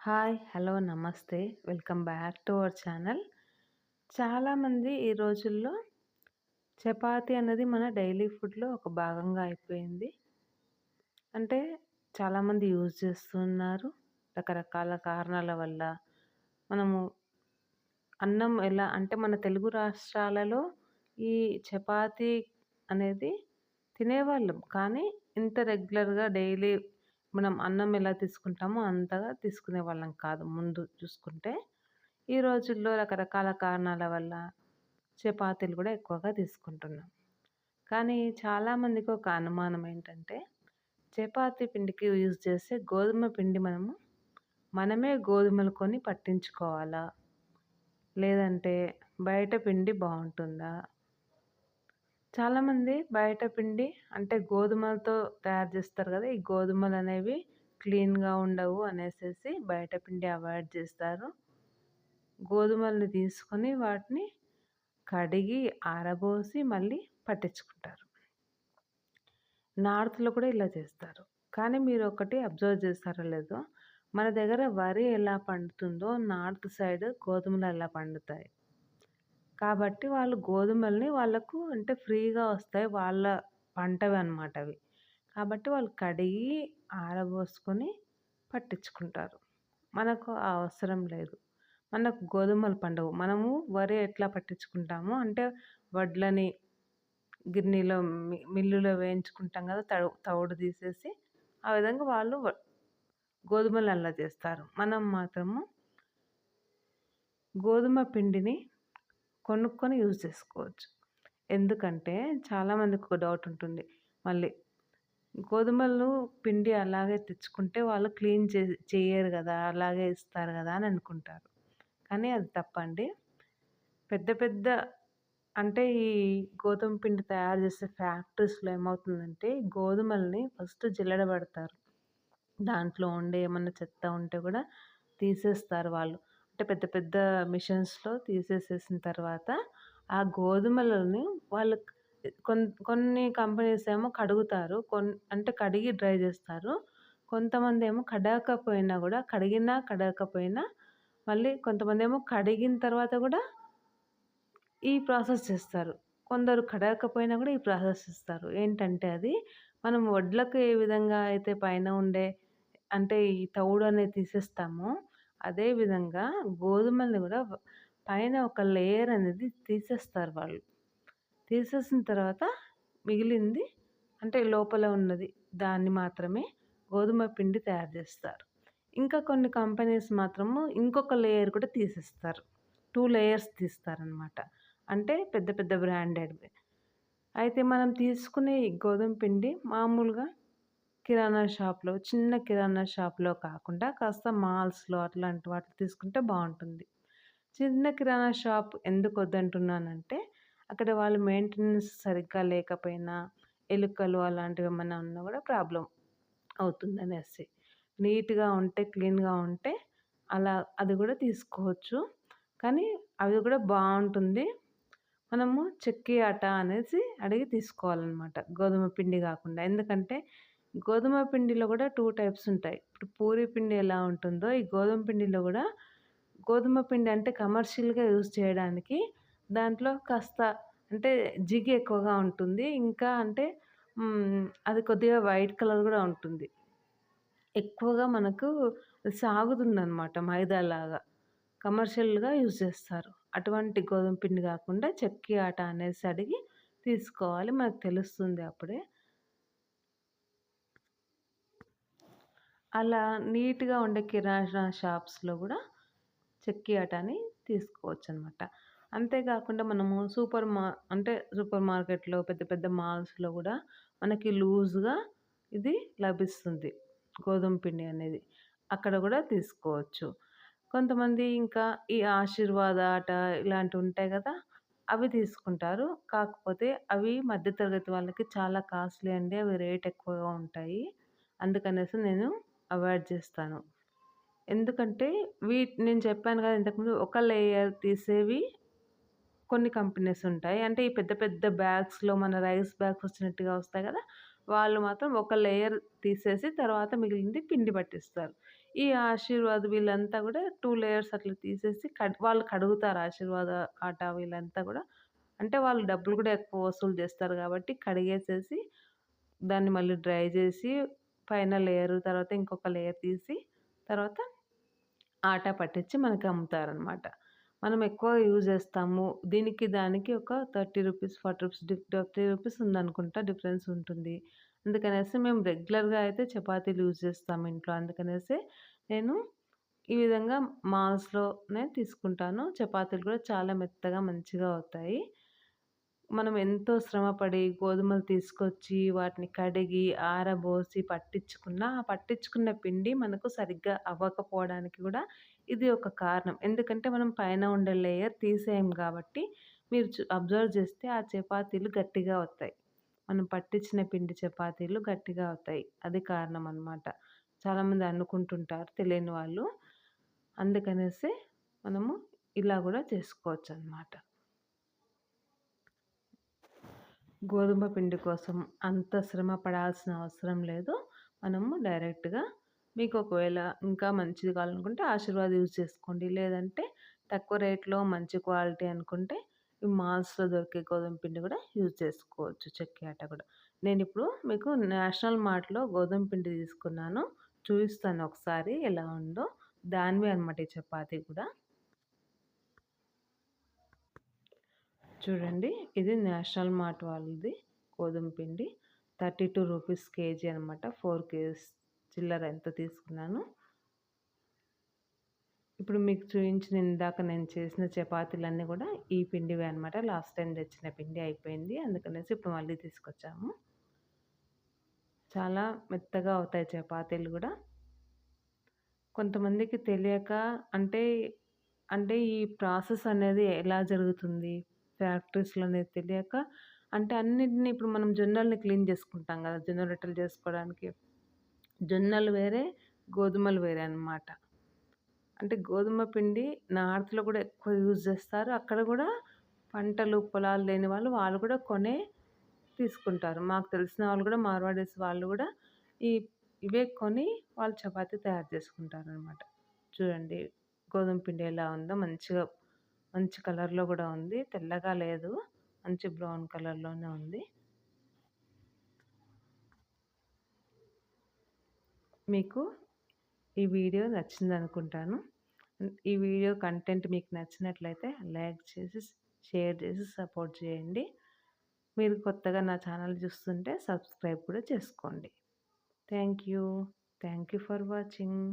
Hi hello నమస్తే. Welcome back to our channel. చాలామంది ఈ రోజుల్లో చపాతీ అనేది మన డైలీ ఫుడ్లో ఒక భాగంగా అయిపోయింది. అంటే చాలామంది యూజ్ చేస్తున్నారు. రకరకాల కారణాల వల్ల మనము అన్నం ఎలా అంటే మన తెలుగు రాష్ట్రాలలో ఈ చపాతీ అనేది తినేవాళ్ళం. కానీ ఇంత రెగ్యులర్గా డైలీ మనం అన్నం ఎలా తీసుకుంటామో అంతగా తీసుకునే వాళ్ళం కాదు ముందు చూసుకుంటే. ఈ రోజుల్లో రకరకాల కారణాల వల్ల చపాతీలు కూడా ఎక్కువగా తీసుకుంటున్నాం. కానీ చాలామందికి ఒక అనుమానం ఏంటంటే చపాతీ పిండికి యూజ్ చేసే గోధుమ పిండి మనము మనమే గోధుమలు కొని పట్టించుకోవాలా? లేదంటే బయట పిండి బాగుంటుందా? చాలామంది బయట పిండి అంటే గోధుమలతో తయారు చేస్తారు కదా ఈ గోధుమలు అనేవి క్లీన్గా ఉండవు అనేసి బయట పిండి అవాయిడ్ చేస్తారు. గోధుమల్ని తీసుకొని వాటిని కడిగి ఆరబోసి మళ్ళీ పట్టించుకుంటారు. నార్త్లో కూడా ఇలా చేస్తారు. కానీ మీరు ఒకటి అబ్జర్వ్ చేస్తారో లేదో మన దగ్గర వరి ఎలా పండుతుందో నార్త్ సైడ్ గోధుమలు ఎలా పండుతాయి? కాబట్టి వాళ్ళు గోధుమల్ని వాళ్ళకు అంటే ఫ్రీగా వస్తాయి వాళ్ళ పంటవి అనమాట అవి. కాబట్టి వాళ్ళు కడిగి ఆరబోసుకొని పట్టించుకుంటారు. మనకు ఆ అవసరం లేదు. మనకు గోధుమలు పండవు. మనము వరి ఎట్లా పట్టించుకుంటామో అంటే వడ్లని గిన్నెలో మిల్లులో వేయించుకుంటాం కదా తడు తవుడు తీసేసి ఆ విధంగా వాళ్ళు గోధుమలు అలా చేస్తారు. మనం మాత్రము గోధుమ పిండిని కొనుక్కొని యూజ్ చేసుకోవచ్చు. ఎందుకంటే చాలామందికి ఒక డౌట్ ఉంటుంది. మళ్ళీ గోధుమలు పిండి అలాగే తెచ్చుకుంటే వాళ్ళు క్లీన్ చే చేయరు కదా అలాగే ఇస్తారు కదా అని అనుకుంటారు. కానీ అది తప్పండి. పెద్ద పెద్ద అంటే ఈ గోధుమ పిండి తయారు చేసే ఫ్యాక్టరీస్లో ఏమవుతుందంటే గోధుమల్ని ఫస్ట్ జిల్లడబడతారు దాంట్లో ఉండే ఏమన్నా చెత్త ఉంటే కూడా తీసేస్తారు వాళ్ళు. పెద్ద పెద్ద మిషన్స్లో తీసేసేసిన తర్వాత ఆ గోధుమలని వాళ్ళు కొన్ని కొన్ని కంపెనీస్ ఏమో కడుగుతారు. కొన్ అంటే కడిగి డ్రై చేస్తారు. కొంతమంది ఏమో కడగకపోయినా కూడా కడిగినా కడగకపోయినా మళ్ళీ కొంతమంది ఏమో కడిగిన తర్వాత కూడా ఈ ప్రాసెస్ చేస్తారు. కొందరు కడగకపోయినా కూడా ఈ ప్రాసెస్ చేస్తారు. ఏంటంటే అది మనం వడ్లకు ఏ విధంగా అయితే పైన ఉండే అంటే ఈ తౌడు అనేది తీసేస్తామో అదేవిధంగా గోధుమల్ని కూడా పైన ఒక లేయర్ అనేది తీసేస్తారు వాళ్ళు. తీసేసిన తర్వాత మిగిలింది అంటే లోపల ఉన్నది దాన్ని మాత్రమే గోధుమ పిండి తయారు చేస్తారు. ఇంకా కొన్ని కంపెనీస్ మాత్రము ఇంకొక లేయర్ కూడా తీసేస్తారు. టూ లేయర్స్ తీస్తారనమాట అంటే పెద్ద పెద్ద బ్రాండెడ్ అయితే మనం తీసుకునే గోధుమ పిండి మామూలుగా కిరాణా షాప్లో చిన్న కిరాణా షాప్లో కాకుండా కాస్త మాల్స్లో అట్లాంటి వాటిలో తీసుకుంటే బాగుంటుంది చిన్న కిరాణా షాప్ ఎందుకు వద్దంటున్నానంటే అక్కడ వాళ్ళు మెయింటెనెన్స్ సరిగ్గా లేకపోయినా ఎలుకలు అలాంటివి ఏమైనా ఉన్నా కూడా ప్రాబ్లం అవుతుంది అనేసి నీట్గా ఉంటే క్లీన్గా ఉంటే అలా అది కూడా తీసుకోవచ్చు. కానీ అది కూడా బాగుంటుంది మనము చెక్కి ఆట అనేసి అడిగి తీసుకోవాలన్నమాట. గోధుమ పిండి కాకుండా. ఎందుకంటే గోధుమ పిండిలో కూడా టూ టైప్స్ ఉంటాయి. ఇప్పుడు పూరి పిండి ఎలా ఉంటుందో ఈ గోధుమ పిండిలో కూడా గోధుమ పిండి అంటే కమర్షియల్గా యూజ్ చేయడానికి దాంట్లో కాస్త అంటే జిగి ఎక్కువగా ఉంటుంది. ఇంకా అంటే అది కొద్దిగా వైట్ కలర్ కూడా ఉంటుంది. ఎక్కువగా మనకు సాగుతుందన్నమాట మైదాలాగా. కమర్షియల్గా యూజ్ చేస్తారు. అటువంటి గోధుమ పిండి కాకుండా చెక్కి ఆట అనేసి అడిగి తీసుకోవాలి. మనకు తెలుస్తుంది అప్పుడే. అలా నీట్గా ఉండే కిరాణా షాప్స్లో కూడా చెక్కి ఆటని తీసుకోవచ్చు అనమాట అంతేకాకుండా మనము సూపర్ మా అంటే సూపర్ మార్కెట్లో పెద్ద పెద్ద మాల్స్లో కూడా మనకి లూజ్గా ఇది లభిస్తుంది. గోధుమ పిండి అనేది అక్కడ కూడా తీసుకోవచ్చు. కొంతమంది ఇంకా ఈ ఆశీర్వాద ఆట ఇలాంటివి ఉంటాయి కదా అవి తీసుకుంటారు. కాకపోతే అవి మధ్యతరగతి వాళ్ళకి చాలా కాస్ట్లీ అండి. అవి రేట్ ఎక్కువగా ఉంటాయి. అందుకనేసి నేను అవాయిడ్ చేస్తాను. ఎందుకంటే వీ నేను చెప్పాను కదా ఇంతకుముందు ఒక లేయర్ తీసేవి కొన్ని కంపెనీస్ ఉంటాయి. అంటే ఈ పెద్ద పెద్ద బ్యాగ్స్లో మన రైస్ బ్యాగ్స్ వచ్చినట్టుగా వస్తాయి కదా వాళ్ళు మాత్రం ఒక లేయర్ తీసేసి తర్వాత మిగిలింది పిండి పట్టిస్తారు. ఈ ఆశీర్వాద్ వీళ్ళంతా కూడా టూ లేయర్స్ అట్లా తీసేసి కడ్ వాళ్ళు కడుగుతారు ఆశీర్వాద ఆట వీళ్ళంతా కూడా. అంటే వాళ్ళు డబ్బులు కూడా ఎక్కువ వసూలు చేస్తారు కాబట్టి కడిగేసేసి దాన్ని మళ్ళీ డ్రై చేసి పైన లేయర్ తర్వాత ఇంకొక లేయర్ తీసి తర్వాత ఆట పట్టించి మనకి అమ్ముతారనమాట మనం ఎక్కువ యూజ్ చేస్తాము. దీనికి దానికి ఒక thirty rupees forty rupees thirty rupees ఉందనుకుంటా difference ఉంటుంది. అందుకనేసి మేము రెగ్యులర్గా అయితే చపాతీలు యూజ్ చేస్తాము ఇంట్లో. అందుకనేసి నేను ఈ విధంగా మాల్స్లోనే తీసుకుంటాను. చపాతీలు కూడా చాలా మెత్తగా మంచిగా అవుతాయి. మనం ఎంతో శ్రమపడి గోధుమలు తీసుకొచ్చి వాటిని కడిగి ఆరబోసి పట్టించుకున్న ఆ పట్టించుకున్న పిండి మనకు సరిగ్గా అవ్వకపోవడానికి కూడా ఇది ఒక కారణం. ఎందుకంటే మనం పైన ఉండే లేయర్ తీసేయం కాబట్టి మీరు అబ్జర్వ్ చేస్తే ఆ చపాతీలు గట్టిగా అవుతాయి మనం పట్టించిన పిండి చపాతీలు గట్టిగా అవుతాయి అది కారణం అనమాట చాలామంది అనుకుంటుంటారు తెలియని వాళ్ళు. అందుకనేసి మనము ఇలా కూడా చేసుకోవచ్చు అనమాట గోధుమ పిండి కోసం అంత శ్రమ పడాల్సిన అవసరం లేదు. మనము డైరెక్ట్గా మీకు ఒకవేళ ఇంకా మంచిది కావాలనుకుంటే ఆశీర్వాద్ యూజ్ చేసుకోండి. లేదంటే తక్కువ రేట్లో మంచి క్వాలిటీ అనుకుంటే ఈ మాల్స్లో దొరికే గోధుమ పిండి కూడా యూజ్ చేసుకోవచ్చు. చెక్కి ఆట కూడా. నేను ఇప్పుడు మీకు నేషనల్ మార్ట్లో గోధుమ పిండి తీసుకున్నాను. చూపిస్తాను ఒకసారి ఎలా ఉందో. దానివి అనమాట ఈ చపాతీ కూడా. చూడండి. ఇది నేషనల్ మార్ట్ వాళ్ళది. గోధుమ పిండి. థర్టీ టూ రూపీస్ కేజీ అనమాట ఫోర్ కేజీస్ చిల్లర ఎంత తీసుకున్నాను. ఇప్పుడు మీకు చూపించిన ఇందాక నేను చేసిన చపాతీలన్నీ కూడా ఈ పిండివే అనమాట లాస్ట్ టైం తెచ్చిన పిండి అయిపోయింది. అందుకనేసి ఇప్పుడు మళ్ళీ తీసుకొచ్చాము. చాలా మెత్తగా అవుతాయి చపాతీలు కూడా. కొంతమందికి తెలియక అంటే అంటే ఈ ప్రాసెస్ అనేది ఎలా జరుగుతుంది? ఫ్యాక్టరీస్లో అనేది తెలియక అంటే అన్నిటిని ఇప్పుడు మనం జొన్నల్ని క్లీన్ చేసుకుంటాం కదా జొన్న రొట్టెలు చేసుకోవడానికి. జొన్నలు వేరే గోధుమలు వేరే అనమాట అంటే గోధుమ పిండి నార్త్లో కూడా ఎక్కువ యూజ్ చేస్తారు. అక్కడ కూడా పంటలు పొలాలు లేని వాళ్ళు వాళ్ళు కూడా కొనే తీసుకుంటారు. మాకు తెలిసిన వాళ్ళు కూడా మార్వాడీస్ వాళ్ళు కూడా ఈ ఇవే కొని వాళ్ళు చపాతీ తయారు చేసుకుంటారు అనమాట చూడండి గోధుమ పిండి ఎలా ఉందో మంచిగా మంచి కలర్లో కూడా ఉంది. తెల్లగా లేదు. మంచి బ్రౌన్ కలర్లోనే ఉంది. మీకు ఈ వీడియో నచ్చింది అనుకుంటాను ఈ వీడియో కంటెంట్ మీకు నచ్చినట్లయితే లైక్ చేసి షేర్ చేసి సపోర్ట్ చేయండి. మీరు కొత్తగా నా ఛానల్ చూస్తుంటే సబ్స్క్రైబ్ కూడా చేసుకోండి. Thank you thank you for watching.